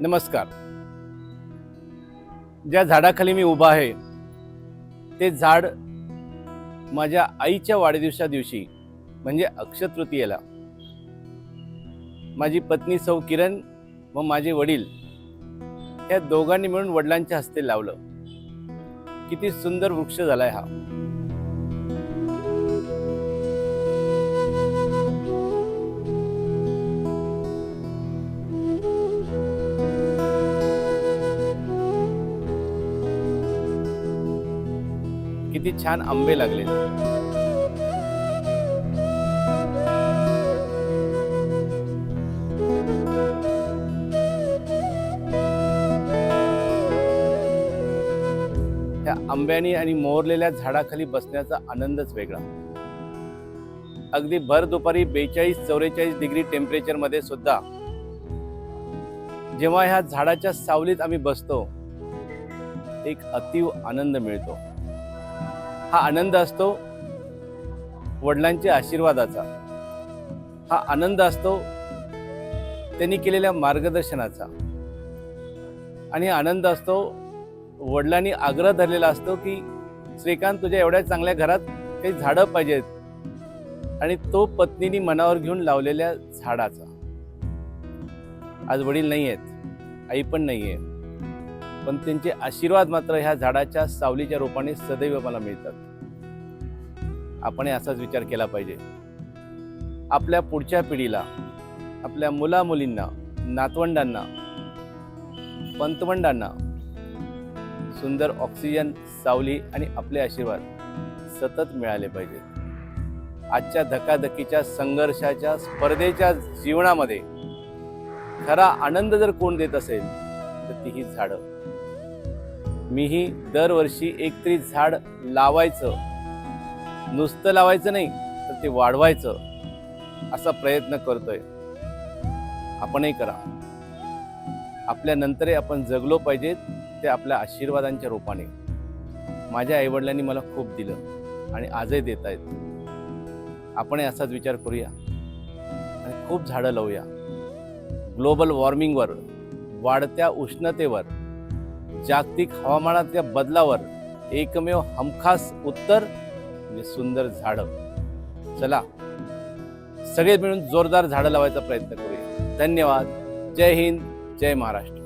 नमस्कार. ज्या झाडाखाली मी उभा आहे ते झाड माझ्या आईच्या वाढदिवसा दिवशी म्हणजे अक्षतृतीयेला माझी पत्नी सौ किरण व माझे वडील या दोघांनी मिळून वडिलांच्या हस्ते लावलं. किती सुंदर वृक्ष झालाय हा. किती छान आंबे लागले. त्या आंब्यानी आणि मोहरलेल्या झाडाखाली बसण्याचा आनंदच वेगळा. अगदी भर दुपारी बेचाळीस चौवेचाळीस डिग्री टेम्परेचरमध्ये सुद्धा जेव्हा ह्या झाडाच्या सावलीत आम्ही बसतो एक अतीव आनंद मिळतो. हा आनंद असतो वडिलांच्या आशीर्वादाचा. हा आनंद असतो त्यांनी केलेल्या मार्गदर्शनाचा. आणि हा आनंद असतो वडिलांनी आग्रह धरलेला असतो की श्रीकांत तुझ्या एवढ्या चांगल्या घरात काही झाडं पाहिजेत. आणि तो पत्नीने मनावर घेऊन लावलेल्या झाडाचा. आज वडील नाही आहेत आई पण नाही आहे. पण त्यांचे आशीर्वाद मात्र ह्या झाडाच्या सावलीच्या रूपाने सदैव मला मिळतात. आपण असाच विचार केला पाहिजे. आपल्या पुढच्या पिढीला आपल्या मुलामुलींना नातवंडांना पंतवंडांना सुंदर ऑक्सिजन सावली आणि आपले आशीर्वाद सतत मिळाले पाहिजेत आजच्या धकाधकीच्या संघर्षाच्या स्पर्धेच्या जीवनामध्ये खरा आनंद जर कोण देत असेल तर ती ही झाडं. मीही दरवर्षी एक तरी झाड लावायचं. नुसतं लावायचं नाही तर ते वाढवायचं असा प्रयत्न करतोय. आपणही करा. आपल्या नंतरही आपण जगलो पाहिजेत ते आपल्या आशीर्वादांच्या रूपाने. माझ्या आईवडिलांनी मला खूप दिलं आणि आजही देत आहेत. आपणही असाच विचार करूया आणि खूप झाडं लावूया. ग्लोबल वॉर्मिंगवर वाढत्या उष्णतेवर जागतिक हवामानातल्या बदलावर एकमेव हमखास उत्तर म्हणजे सुंदर झाडं. चला सगळे मिळून जोरदार झाडं लावायचा प्रयत्न करूया. धन्यवाद. जय हिंद. जय महाराष्ट्र.